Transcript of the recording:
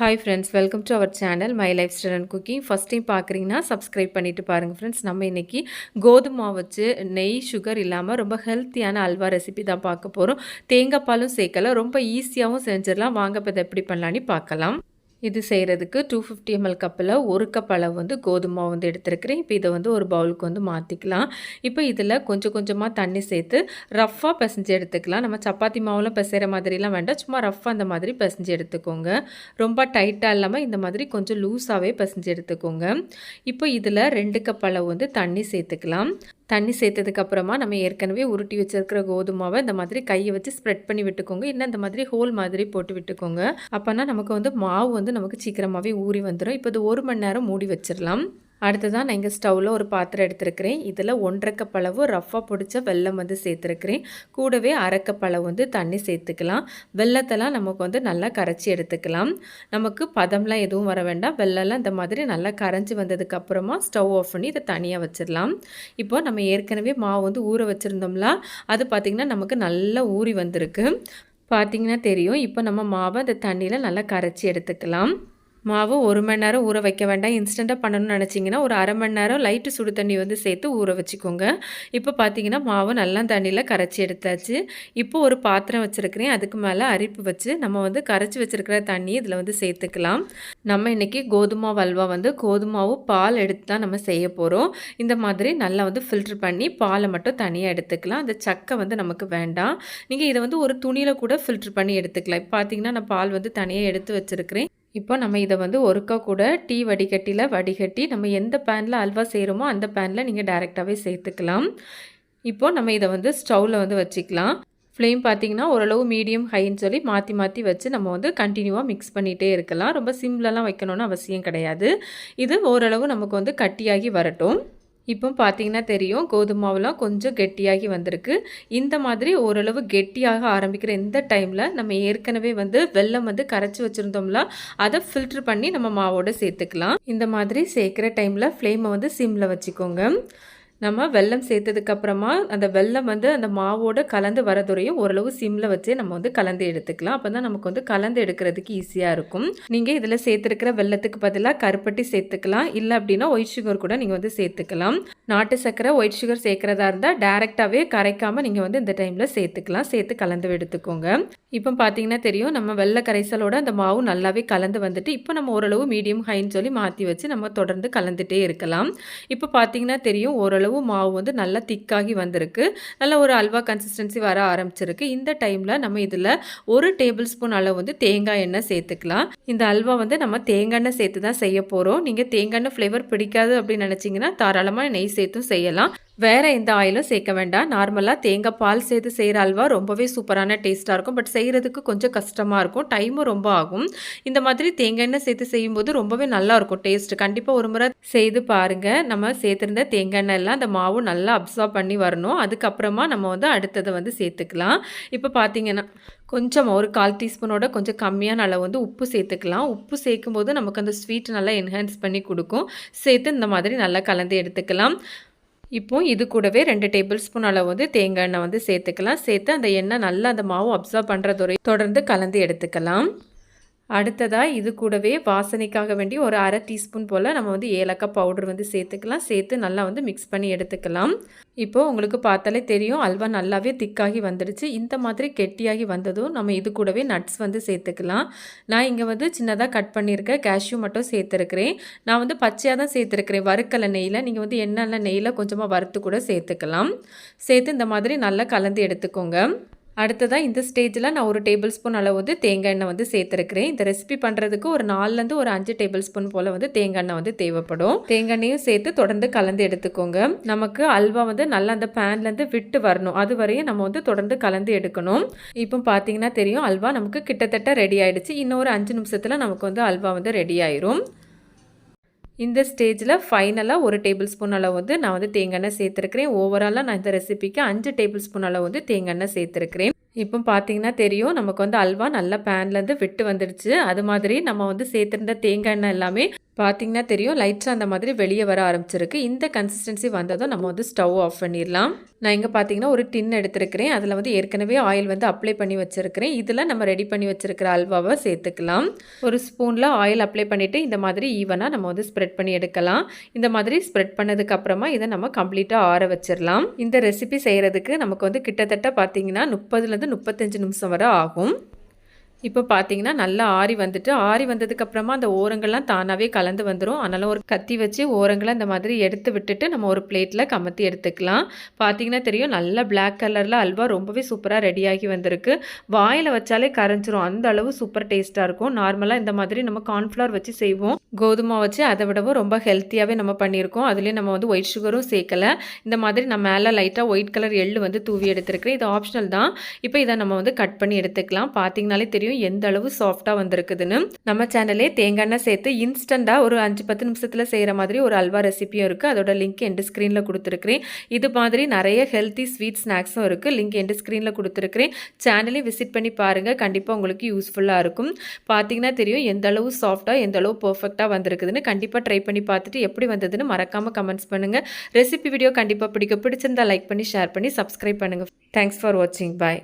Hi friends welcome to our channel my lifestyle and cooking first time பார்க்குறீங்கன்னா subscribe பண்ணிவிட்டு பாருங்கள் friends நம்ம இன்றைக்கி கோதுமை வச்சு நெய் சுகர் இல்லாமல் ரொம்ப ஹெல்த்தியான அல்வா ரெசிபி தான் பார்க்க போகிறோம் தேங்காய் பாலும் சேர்க்கல ரொம்ப ஈஸியாகவும் செஞ்சிடலாம். வாங்க இப்போ இதை எப்படி பண்ணலான்னு பார்க்கலாம். இது செய்கிறதுக்கு டூ ஃபிஃப்டி எம்எல் கப்பில் ஒரு கப் அளவு வந்து கோதுமை வந்து எடுத்துருக்கிறேன். இப்போ இதை வந்து ஒரு பவுலுக்கு வந்து மாற்றிக்கலாம் இப்போ இதில் கொஞ்சம் கொஞ்சமாக தண்ணி சேர்த்து ரஃப்பாக பிசைஞ்சு எடுத்துக்கலாம். நம்ம சப்பாத்தி மாவுலாம் பிசைகிற மாதிரிலாம் வேண்டாம். சும்மா ரஃப்பாக அந்த மாதிரி பிசைஞ்சு எடுத்துக்கோங்க. ரொம்ப டைட்டாக இல்லாமல் இந்த மாதிரி கொஞ்சம் லூஸாகவே பிசைஞ்சு எடுத்துக்கோங்க. இப்போ இதில் ரெண்டு கப் அளவு வந்து தண்ணி சேர்த்துக்கலாம். தண்ணி சேர்த்ததுக்கப்புறமா நம்ம ஏற்கனவே உருட்டி வச்சிருக்கிற கோதுமாவை இந்த மாதிரி கையை வச்சு ஸ்ப்ரெட் பண்ணி விட்டுக்கோங்க. இன்னும் இந்த மாதிரி ஹோல் மாதிரி போட்டு விட்டுக்கோங்க. அப்போனா நமக்கு வந்து மாவு வந்து நமக்கு சீக்கிரமாகவே ஊறி வந்துடும் இப்போ இது ஒரு மணி நேரம் மூடி வச்சிடலாம் அடுத்ததாக நான் இங்கே ஸ்டவ்வில் ஒரு பாத்திரம் எடுத்துருக்கிறேன். இதில் ஒன்றரை கப் அளவு ரஃப்பாக பிடிச்ச வெல்லம் வந்து சேர்த்துருக்கிறேன். கூடவே அரைக்கப் அளவு வந்து தண்ணி சேர்த்துக்கலாம். வெள்ளத்தெல்லாம் நமக்கு வந்து நல்லா கரைச்சி எடுத்துக்கலாம். நமக்கு பதம்லாம் எதுவும் வர வேண்டாம். வெள்ளம்லாம் இந்த மாதிரி நல்லா கரைஞ்சி வந்ததுக்கப்புறமா ஸ்டவ் ஆஃப் பண்ணி இதை தனியாக வச்சிடலாம். இப்போ நம்ம ஏற்கனவே மாவு வந்து ஊற வச்சுருந்தோம்ல அது பார்த்திங்கன்னா நமக்கு நல்லா ஊறி வந்திருக்கு. பார்த்திங்கன்னா தெரியும். இப்போ நம்ம மாவை அந்த தண்ணியில் நல்லா கரைச்சி எடுத்துக்கலாம். மாவு ஒரு மணி நேரம் ஊற வைக்க வேண்டாம். இன்ஸ்டண்ட்டாக பண்ணணும்னு நினச்சிங்கன்னா ஒரு அரை மணி நேரம் லைட்டு சுடு தண்ணி வந்து சேர்த்து ஊற வச்சுக்கோங்க. இப்போ பார்த்தீங்கன்னா மாவு நல்லா தண்ணியில் கரைச்சி எடுத்தாச்சு. இப்போ ஒரு பாத்திரம் வச்சுருக்கிறேன். அதுக்கு மேலே அரிப்பு வச்சு நம்ம வந்து கரைச்சி வச்சுருக்கிற தண்ணி இதில் வந்து சேர்த்துக்கலாம். நம்ம இன்றைக்கி கோதுமை வல்வா வந்து கோதுமாவும் பால் எடுத்து தான் நம்ம செய்ய போகிறோம் இந்த மாதிரி நல்லா வந்து ஃபில்ட்ரு பண்ணி பாலை மட்டும் தனியாக எடுத்துக்கலாம். அந்த சக்கை வந்து நமக்கு வேண்டாம். நீங்கள் இதை வந்து ஒரு துணியில் கூட ஃபில்ட்ரு பண்ணி எடுத்துக்கலாம். இப்போ பார்த்தீங்கன்னா நான் பால் வந்து தனியாக எடுத்து வச்சுருக்கிறேன். இப்போ நம்ம இதை வந்து ஒருக்கா கூட டீ வடிகட்டியில் வடிகட்டி நம்ம எந்த பேனில் அல்வா செய்கிறோமோ அந்த பேனில் நீங்கள் டைரெக்டாகவே சேர்த்துக்கலாம். இப்போ நம்ம இதை வந்து ஸ்டவ்வில் வந்து வச்சுக்கலாம். ஃப்ளேம் பார்த்திங்கன்னா ஓரளவு மீடியம் ஹைன்னு சொல்லி மாற்றி மாற்றி வச்சு நம்ம வந்து கண்டினியூவாக மிக்ஸ் பண்ணிகிட்டே இருக்கலாம். ரொம்ப சிம்பிளெலாம் வைக்கணும்னு அவசியம் கிடையாது. இது ஓரளவு நமக்கு வந்து கட்டியாகி வரட்டும். இப்போ பார்த்தீங்கன்னா தெரியும் கோதுமாவெலாம் கொஞ்சம் கெட்டியாகி வந்திருக்கு. இந்த மாதிரி ஓரளவு கெட்டியாக ஆரம்பிக்கிற இந்த டைமில் நம்ம ஏற்கனவே வந்து வெள்ளம் வந்து கரைச்சி வச்சுருந்தோம்ல அதை ஃபில்ட்ரு பண்ணி நம்ம மாவோடு சேர்த்துக்கலாம். இந்த மாதிரி சேர்க்குற டைமில் ஃப்ளேமை வந்து சிம்மில் வச்சுக்கோங்க. நம்ம வெல்லம் சேர்த்ததுக்கப்புறமா அந்த வெல்லம் வந்து அந்த மாவோட கலந்து வரதுறையும் ஓரளவு சிம்மில் வச்சு நம்ம வந்து கலந்து எடுத்துக்கலாம். அப்போ தான் நமக்கு வந்து கலந்து எடுக்கிறதுக்கு ஈஸியாக இருக்கும். நீங்கள் இதில் சேர்த்துருக்கிற வெள்ளத்துக்கு பதிலாக கருப்பட்டி சேர்த்துக்கலாம். இல்லை அப்படின்னா ஒயிட் சுகர் கூட நீங்கள் வந்து சேர்த்துக்கலாம். நாட்டு சக்கரை ஒயிட் சுகர் சேர்க்குறதா இருந்தால் டேரெக்டாகவே கரைக்காமல் நீங்கள் வந்து இந்த டைமில் சேர்த்துக்கலாம். சேர்த்து கலந்து எடுத்துக்கோங்க. இப்போ பார்த்தீங்கன்னா தெரியும் நம்ம வெள்ளை கரைசலோட அந்த மாவு நல்லாவே கலந்து வந்துட்டு இப்போ நம்ம ஓரளவு மீடியம் ஹைன்னு சொல்லி மாற்றி வச்சு நம்ம தொடர்ந்து கலந்துகிட்டே இருக்கலாம். இப்போ பார்த்தீங்கன்னா தெரியும் ஓரளவு அளவு மாவு வந்து நல்லா திக்காகி வந்திருக்கு. நல்ல ஒரு அல்வா கன்சிஸ்டன்சி வர ஆரம்பிச்சிருக்கு. இந்த டைமில் நம்ம இதில் ஒரு டேபிள் ஸ்பூன் அளவு வந்து தேங்காய் எண்ணெய் சேர்த்துக்கலாம். இந்த அல்வா வந்து நம்ம தேங்காய் எண்ணெய் சேர்த்து தான் செய்ய போகிறோம் நீங்கள் தேங்காய் எண்ணெய் ஃப்ளேவர் பிடிக்காது அப்படின்னு நினச்சிங்கன்னா தாராளமாக நெய் சேர்த்தும் செய்யலாம். வேறு எந்த ஆயிலும் சேர்க்க வேண்டாம். நார்மலாக தேங்காய் பால் சேர்த்து செய்கிற அல்வா ரொம்பவே சூப்பரான டேஸ்ட்டாக இருக்கும். பட் செய்கிறதுக்கு கொஞ்சம் கஷ்டமாக இருக்கும். டைமும் ரொம்ப ஆகும். இந்த மாதிரி தேங்காய் எண்ணெய் சேர்த்து செய்யும்போது ரொம்பவே நல்லாயிருக்கும் டேஸ்ட்டு கண்டிப்பாக ஒரு முறை செய்து பாருங்கள் நம்ம சேர்த்துருந்த தேங்காய் எண்ணெய் எல்லாம் அந்த மாவு நல்லா அப்சர்வ் பண்ணி வரணும். அதுக்கப்புறமா நம்ம வந்து அடுத்ததை வந்து சேர்த்துக்கலாம். இப்போ பார்த்தீங்கன்னா கொஞ்சம் ஒரு கால் டீஸ்பூனோட கொஞ்சம் கம்மியான அளவு வந்து உப்பு சேர்த்துக்கலாம். உப்பு சேர்க்கும் போது நமக்கு அந்த ஸ்வீட் நல்லா என்ஹான்ஸ் பண்ணி கொடுக்கும். சேர்த்து இந்த மாதிரி நல்லா கலந்து எடுத்துக்கலாம். இப்போ இது கூடவே ரெண்டு டேபிள் ஸ்பூன் அளவு வந்து தேங்காய் எண்ணெய் வந்து சேர்த்துக்கலாம். சேர்த்து அந்த எண்ணெய் நல்லா அந்த மாவு அப்சர்வ் பண்ணுறதுரை தொடர்ந்து கலந்து எடுத்துக்கலாம். அடுத்ததாக இது கூடவே வாசனைக்காக வேண்டி ஒரு அரை டீஸ்பூன் போல் நம்ம வந்து ஏலக்காய் பவுடர் வந்து சேர்த்துக்கலாம். சேர்த்து நல்லா வந்து மிக்ஸ் பண்ணி எடுத்துக்கலாம். இப்போது உங்களுக்கு பார்த்தாலே தெரியும் அல்வா நல்லாவே திக்காகி வந்துடுச்சு. இந்த மாதிரி கெட்டியாகி வந்ததும் நம்ம இது கூடவே நட்ஸ் வந்து சேர்த்துக்கலாம். நான் இங்கே வந்து சின்னதாக கட் பண்ணியிருக்கேன் கேஷ்யூ மட்டும் சேர்த்துருக்கிறேன். நான் வந்து பச்சையாக தான் சேர்த்துருக்கிறேன். வறுக்கலை நெய்யில். நீங்கள் வந்து என்னென்ன நெய்யில் கொஞ்சமாக வறுத்து கூட சேர்த்துக்கலாம். சேர்த்து இந்த மாதிரி நல்லா கலந்து எடுத்துக்கோங்க. அடுத்ததாக இந்த ஸ்டேஜில் நான் ஒரு டேபிள் ஸ்பூன் அளவு வந்து தேங்காய் எண்ணெய் வந்து சேர்த்துருக்கிறேன். இந்த ரெசிபி பண்ணுறதுக்கு ஒரு நாலுலேருந்து ஒரு அஞ்சு டேபிள் ஸ்பூன் போல் வந்து தேங்காய் எண்ணெய் வந்து தேவைப்படும். தேங்காய் எண்ணெயும் சேர்த்து தொடர்ந்து கலந்து எடுத்துக்கோங்க. நமக்கு அல்வா வந்து நல்லா அந்த பேன்லேருந்து விட்டு வரணும். அது வரையும் நம்ம வந்து தொடர்ந்து கலந்து எடுக்கணும். இப்போ பார்த்தீங்கன்னா தெரியும் அல்வா நமக்கு கிட்டத்தட்ட ரெடி ஆகிடுச்சு இன்னும் ஒரு அஞ்சு நிமிஷத்தில் நமக்கு வந்து அல்வா வந்து ரெடி ஆயிரும். இந்த ஸ்டேஜில் ஃபைனலாக ஒரு டேபிள் ஸ்பூன் அளவு வந்து நான் வந்து தேங்காய் சேர்த்துருக்கிறேன். ஓவராலாக நான் இந்த ரெசிபிக்கு அஞ்சு டேபிள் ஸ்பூன் அளவு வந்து தேங்காய் சேர்த்துருக்கிறேன். இப்போ பார்த்தீங்கன்னா தெரியும் நமக்கு வந்து அல்வா நல்லா பேன்லேருந்து விட்டு வந்துடுச்சு. அது மாதிரி நம்ம வந்து சேர்த்துருந்த தேங்காய் எண்ணெய் எல்லாமே பார்த்தீங்கன்னா தெரியும் லைட்டாக அந்த மாதிரி வெளியே வர ஆரம்பிச்சிருக்கு. இந்த கன்சிஸ்டன்சி வந்ததும் நம்ம வந்து ஸ்டவ் ஆஃப் பண்ணிடலாம். நான் இங்கே பார்த்தீங்கன்னா ஒரு டின் எடுத்திருக்கிறேன். அதில் வந்து ஏற்கனவே ஆயில் வந்து அப்ளை பண்ணி வச்சுருக்கிறேன். இதில் நம்ம ரெடி பண்ணி வச்சுருக்கிற அல்வாவை சேர்த்துக்கலாம். ஒரு ஸ்பூனில் ஆயில் அப்ளை பண்ணிவிட்டு இந்த மாதிரி ஈவனாக நம்ம வந்து ஸ்ப்ரெட் பண்ணி எடுக்கலாம். இந்த மாதிரி ஸ்ப்ரெட் பண்ணதுக்கப்புறமா இதை நம்ம கம்ப்ளீட்டாக ஆற வச்சிடலாம். இந்த ரெசிபி செய்கிறதுக்கு நமக்கு வந்து கிட்டத்தட்ட பார்த்தீங்கன்னா முப்பதுலேருந்து முப்பத்தஞ்சு நிமிஷம் வரை ஆகும். இப்போ பார்த்தீங்கன்னா நல்லா ஆறி வந்துட்டு ஆறி வந்ததுக்கப்புறமா அந்த ஓரங்கள்லாம் தானாகவே கலந்து வந்துடும் அதனால் ஒரு கத்தி வச்சு ஓரங்களை இந்த மாதிரி எடுத்து விட்டுட்டு நம்ம ஒரு பிளேட்டில் கமத்தி எடுத்துக்கலாம். பார்த்தீங்கன்னா தெரியும் நல்லா பிளாக் கலரில் அல்வா ரொம்பவே சூப்பராக ரெடியாகி வந்திருக்கு. வாயில் வச்சாலே கரைஞ்சிரும். அந்த அளவு சூப்பர் டேஸ்ட்டாக இருக்கும். நார்மலாக இந்த மாதிரி நம்ம கார்ன்ஃப்ளவர் வச்சு செய்வோம். கோதுமை வச்சு அதை விடவும் ரொம்ப ஹெல்த்தியாகவே நம்ம பண்ணியிருக்கோம். அதுலேயும் நம்ம வந்து ஒயிட் சுகரும் சேர்க்கலை. இந்த மாதிரி நான் மேலே லைட்டாக ஒயிட் கலர் எள்ளு வந்து தூவி எடுத்துருக்கிறேன். இது ஆப்ஷனல் தான். இப்போ இதை நம்ம வந்து கட் பண்ணி எடுத்துக்கலாம். பார்த்தீங்கனாலே தெரியும் எந்த அளவு சாஃப்டாக வந்திருக்குதுன்னு நம்ம சேனலே தேங்காய் எண்ணெய் சேர்த்து இன்ஸ்டண்ட்டாக ஒரு அஞ்சு பத்து நிமிஷத்தில் செய்கிற மாதிரி ஒரு அல்வா ரெசிபியும் இருக்குது அதோட லிங்க் எண்டு ஸ்க்ரீனில் கொடுத்துருக்கிறேன். இது மாதிரி நிறைய ஹெல்த்தி ஸ்வீட் ஸ்நாக்ஸும் இருக்குது லிங்க் எண்டு ஸ்க்ரீனில் கொடுத்துருக்கிறேன். சேனலையும் விசிட் பண்ணி பாருங்கள் கண்டிப்பாக உங்களுக்கு யூஸ்ஃபுல்லாக இருக்கும். பார்த்தீங்கன்னா தெரியும் எந்த அளவு சாஃப்டாக எந்த அளவு பர்ஃபெக்டாக வந்திருக்குதுன்னு. கண்டிப்பாக ட்ரை பண்ணி பார்த்துட்டு எப்படி வந்ததுன்னு மறக்காமல் கமெண்ட்ஸ் பண்ணுங்கள் ரெசிபி வீடியோ கண்டிப்பாக பிடிக்க பிடிச்சிருந்தா லைக் பண்ணி ஷேர் பண்ணி சப்ஸ்கிரைப் பண்ணுங்கள் தேங்க்ஸ் ஃபார் வாட்சிங் பாய்